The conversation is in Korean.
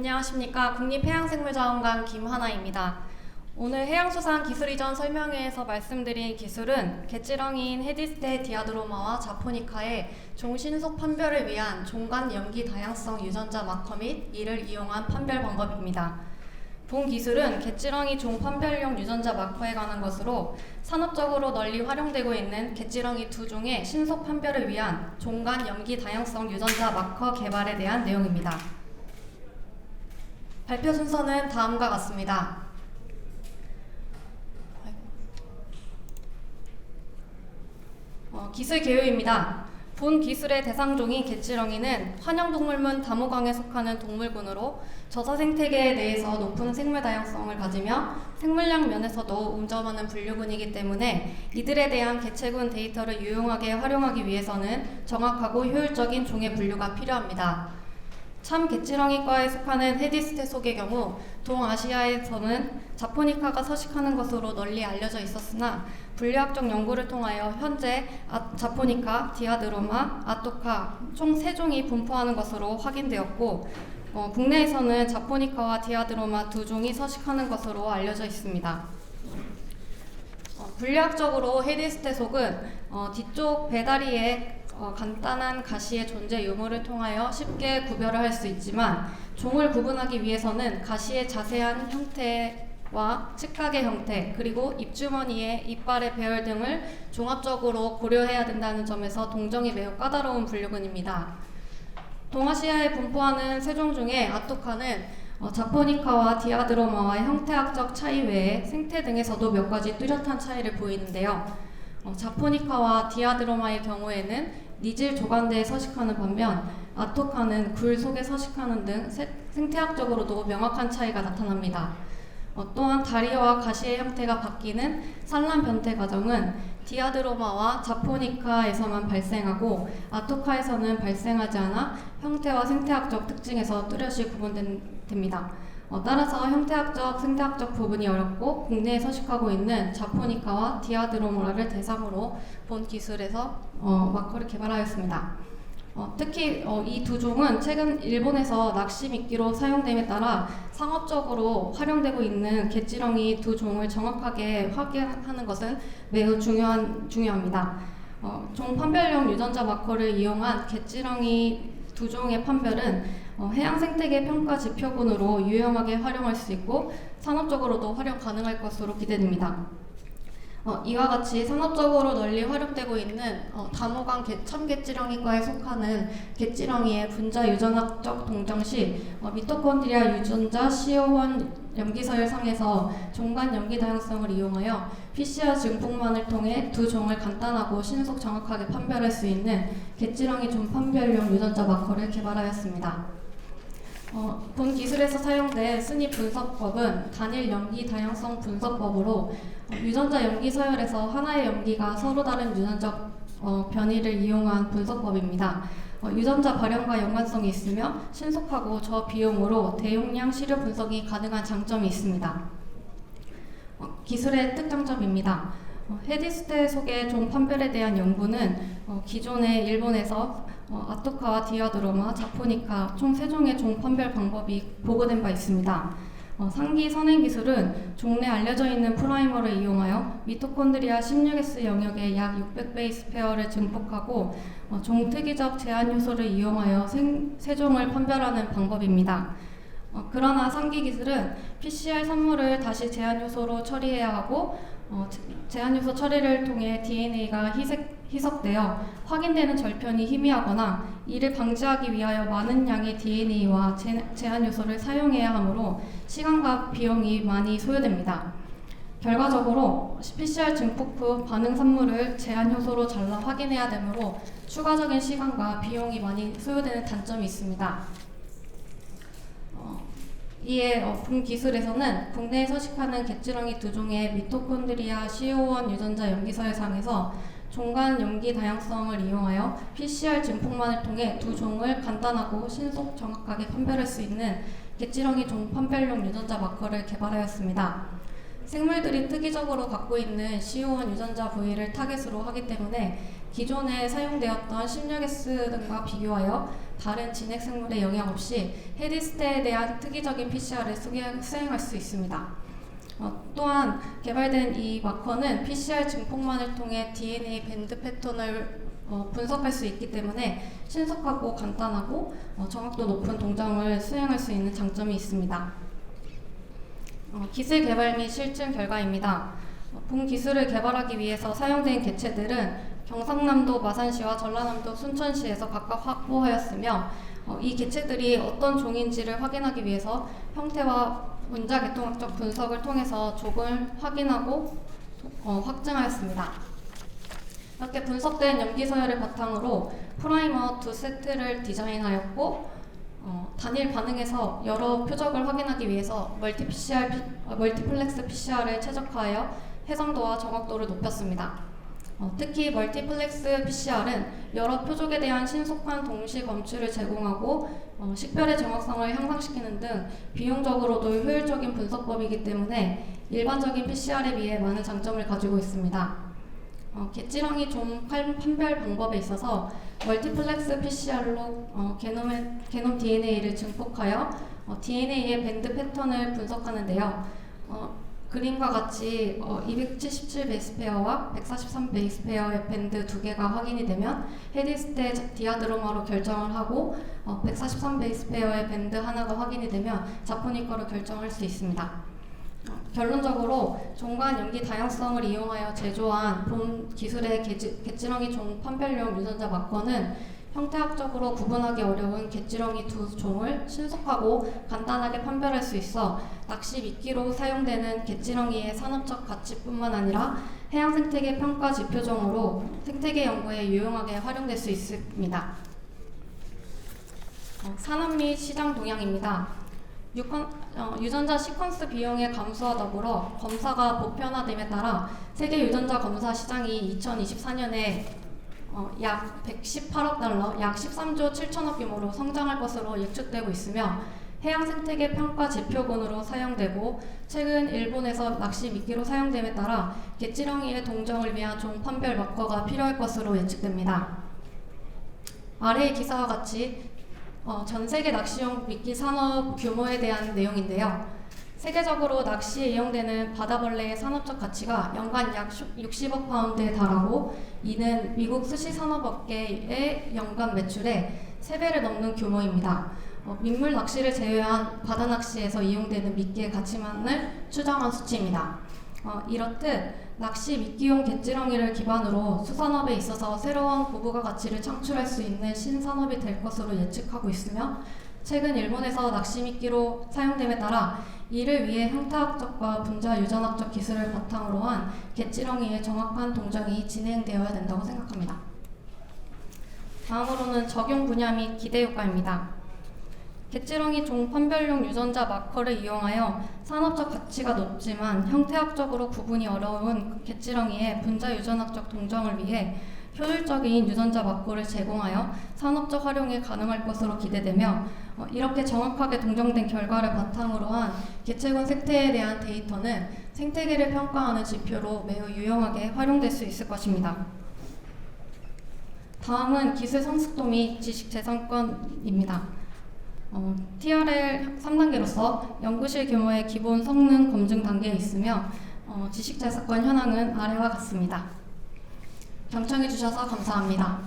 안녕하십니까 국립해양생물자원관 김하나입니다. 오늘 해양수산 기술 이전 설명회에서 말씀드린 기술은 갯지렁이인 헤디스테 디아드로마와 자포니카의 종신속 판별을 위한 종간 염기 다양성 유전자 마커 및 이를 이용한 판별 방법입니다. 본 기술은 갯지렁이 종 판별용 유전자 마커에 관한 것으로 산업적으로 널리 활용되고 있는 갯지렁이 두 종의 신속 판별을 위한 종간 염기 다양성 유전자 마커 개발에 대한 내용입니다. 발표 순서는 다음과 같습니다. 어, 기술 개요입니다. 본 기술의 대상종인 갯지렁이는 환영동물문 다모강에 속하는 동물군으로 저서 생태계 내에서 높은 생물 다양성을 가지며 생물량 면에서도 운점하는 분류군이기 때문에 이들에 대한 개체군 데이터를 유용하게 활용하기 위해서는 정확하고 효율적인 종의 분류가 필요합니다. 참 갯지렁이과에 속하는 헤디스테 속의 경우 동아시아에서는 자포니카가 서식하는 것으로 널리 알려져 있었으나 분류학적 연구를 통하여 현재 아, 자포니카, 디아드로마, 아토카 총 세종이 분포하는 것으로 확인되었고 어, 국내에서는 자포니카와 디아드로마 두 종이 서식하는 것으로 알려져 있습니다. 어, 분류학적으로 헤디스테 속은 어, 뒤쪽 배다리에 어, 간단한 가시의 존재 유무를 통하여 쉽게 구별을 할 수 있지만 종을 구분하기 위해서는 가시의 자세한 형태와 측각의 형태 그리고 입주머니의 이빨의 배열 등을 종합적으로 고려해야 된다는 점에서 동정이 매우 까다로운 분류군입니다. 동아시아에 분포하는 세종 중에 아토카는 어, 자포니카와 디아드로마와의 형태학적 차이 외에 생태 등에서도 몇 가지 뚜렷한 차이를 보이는데요. 어, 자포니카와 디아드로마의 경우에는 니질 조간대에 서식하는 반면 아토카는 굴 속에 서식하는 등 세- 생태학적으로도 명확한 차이가 나타납니다. 어, 또한 다리와 가시의 형태가 바뀌는 산란 변태 과정은 디아드로마와 자포니카에서만 발생하고 아토카에서는 발생하지 않아 형태와 생태학적 특징에서 뚜렷이 구분됩니다. 어, 따라서 형태학적, 생태학적 부분이 어렵고 국내에 서식하고 있는 자포니카와 디아드로마를 대상으로 본 기술에서 어, 마커를 개발하였습니다. 어, 특히 이두 종은 최근 일본에서 낚시 미끼로 사용됨에 따라 상업적으로 활용되고 있는 갯지렁이 두 종을 정확하게 확인하는 것은 매우 중요한 중요합니다. 어, 종 판별용 유전자 마커를 이용한 갯지렁이 두 종의 판별은 어, 해양 생태계 평가 지표군으로 유용하게 활용할 수 있고 산업적으로도 활용 가능할 것으로 기대됩니다. 어, 이와 같이 산업적으로 널리 활용되고 있는 어, 다모강 개, 참개찌렁이과에 속하는 개찌렁이의 분자 유전학적 동정 시 어, 미토콘드리아 유전자 CO1 염기서열 상에서 종간 염기 다양성을 이용하여 PCR 증폭만을 통해 두 종을 간단하고 신속 정확하게 판별할 수 있는 개찌렁이 종 판별용 유전자 마커를 개발하였습니다. 어, 본 기술에서 사용된 스니 분석법은 단일 염기 다양성 분석법으로 어, 유전자 염기 서열에서 하나의 염기가 서로 다른 유전적 어, 변이를 이용한 분석법입니다. 어, 유전자 발현과 연관성이 있으며 신속하고 저비용으로 대용량 시료 분석이 가능한 장점이 있습니다. 어, 기술의 특장점입니다. 어, 헤디스테 속의 종 판별에 대한 연구는 어, 기존에 일본에서 어, 아토카와 디아드로마, 자포니카 총세 종의 종 판별 방법이 보고된 바 있습니다. 어, 상기 선행 기술은 종내 알려져 있는 프라이머를 이용하여 미토콘드리아 16S 영역의 약 600베이스 페어를 증폭하고 어, 종 특이적 제한 요소를 이용하여 생, 세종을 판별하는 방법입니다. 어, 그러나 상기 기술은 PCR 선물을 다시 제한 요소로 처리해야 하고 어, 제- 제한 요소 처리를 통해 DNA가 희색, 희석되어 확인되는 절편이 희미하거나 이를 방지하기 위하여 많은 양의 DNA와 제한 요소를 사용해야 하므로 시간과 비용이 많이 소요됩니다. 결과적으로 PCR 증폭 후 반응 산물을 제한 요소로 잘라 확인해야 되므로 추가적인 시간과 비용이 많이 소요되는 단점이 있습니다. 어, 이에 어, 본 기술에서는 국내에 서식하는 갯지렁이 두 종의 미토콘드리아 CO1 유전자 염기서열상에서 종간 염기 다양성을 이용하여 PCR 증폭만을 통해 두 종을 간단하고 신속 정확하게 판별할 수 있는 갯지렁이 종 판별용 유전자 마커를 개발하였습니다. 생물들이 특이적으로 갖고 있는 CO1 유전자 부위를 타겟으로 하기 때문에 기존에 사용되었던 심력S 등과 비교하여 다른 진핵 생물에 영향 없이 헤디스테에 대한 특이적인 PCR을 수행할 수 있습니다. 어, 또한 개발된 이 마커는 PCR 증폭만을 통해 DNA 밴드 패턴을 어, 분석할 수 있기 때문에 신속하고 간단하고 어, 정확도 높은 동작을 수행할 수 있는 장점이 있습니다. 어, 기술 개발 및 실증 결과입니다. 어, 본 기술을 개발하기 위해서 사용된 개체들은 경상남도 마산시와 전라남도 순천시에서 각각 확보하였으며 어, 이 개체들이 어떤 종인지를 확인하기 위해서 형태와 문자 계통학적 분석을 통해서 족을 확인하고 어, 확증하였습니다. 이렇게 분석된 염기 서열을 바탕으로 프라이머 두 세트를 디자인하였고 어, 단일 반응에서 여러 표적을 확인하기 위해서 멀티 PCR, 피- 어, 멀티플렉스 PCR을 최적화하여 해상도와 정확도를 높였습니다. 어, 특히 멀티플렉스 PCR은 여러 표적에 대한 신속한 동시 검출을 제공하고 어, 식별의 정확성을 향상시키는 등 비용적으로도 효율적인 분석법이기 때문에 일반적인 PCR에 비해 많은 장점을 가지고 있습니다. 어, 개찌렁이 종 판- 판별 방법에 있어서 멀티플렉스 PCR로 어, 게놈의, 게놈 DNA를 증폭하여 어, DNA의 밴드 패턴을 분석하는데요. 어, 그림과 같이 어, 277 베이스 페어와 143 베이스 페어의 밴드 두 개가 확인이 되면 헤디스테 디아드로마로 결정을 하고 어, 143 베이스 페어의 밴드 하나가 확인이 되면 자포니커로 결정할 수 있습니다. 어, 결론적으로 종관 연기 다양성을 이용하여 제조한 본 기술의 개지, 개찌렁이 종 판별용 유전자 마커는 형태학적으로 구분하기 어려운 개찌렁이 두 종을 신속하고 간단하게 판별할 수 있어 낚시 미끼로 사용되는 개찌렁이의 산업적 가치뿐만 아니라 해양 생태계 평가 지표종으로 생태계 연구에 유용하게 활용될 수 있습니다. 어, 산업 및 시장 동향입니다. 어, 유전자 시퀀스 비용의 감소와 더불어 검사가 보편화됨에 따라 세계 유전자 검사 시장이 2024년에 어, 약 118억 달러, 약 13조 7천억 규모로 성장할 것으로 예측되고 있으며 해양 생태계 평가 지표군으로 사용되고 최근 일본에서 낚시 미끼로 사용됨에 따라 개찌렁이의 동정을 위한 종 판별 마커가 필요할 것으로 예측됩니다. 아래의 기사와 같이 어, 전 세계 낚시용 미끼 산업 규모에 대한 내용인데요. 세계적으로 낚시에 이용되는 바다벌레의 산업적 가치가 연간 약 60억 파운드에 달하고 이는 미국 스시 산업업계의 연간 매출의 3배를 넘는 규모입니다. 어, 민물 낚시를 제외한 바다 낚시에서 이용되는 미끼의 가치만을 추정한 수치입니다. 어, 이렇듯 낚시 미끼용 갯지렁이를 기반으로 수산업에 있어서 새로운 고부가 가치를 창출할 수 있는 신산업이 될 것으로 예측하고 있으며 최근 일본에서 낚시 미끼로 사용됨에 따라 이를 위해 형태학적과 분자 유전학적 기술을 바탕으로 한 갯지렁이의 정확한 동정이 진행되어야 된다고 생각합니다. 다음으로는 적용 분야 및 기대 효과입니다. 갯지렁이 종 판별용 유전자 마커를 이용하여 산업적 가치가 높지만 형태학적으로 구분이 어려운 갯지렁이의 분자 유전학적 동정을 위해 효율적인 유전자 마커를 제공하여 산업적 활용이 가능할 것으로 기대되며 어, 이렇게 정확하게 동정된 결과를 바탕으로 한 개체군 생태에 대한 데이터는 생태계를 평가하는 지표로 매우 유용하게 활용될 수 있을 것입니다. 다음은 기술 성숙도 및 지식 재산권입니다. 어, TRL 3단계로서 연구실 규모의 기본 성능 검증 단계에 있으며 어, 지식 재산권 현황은 아래와 같습니다. 경청해 주셔서 감사합니다.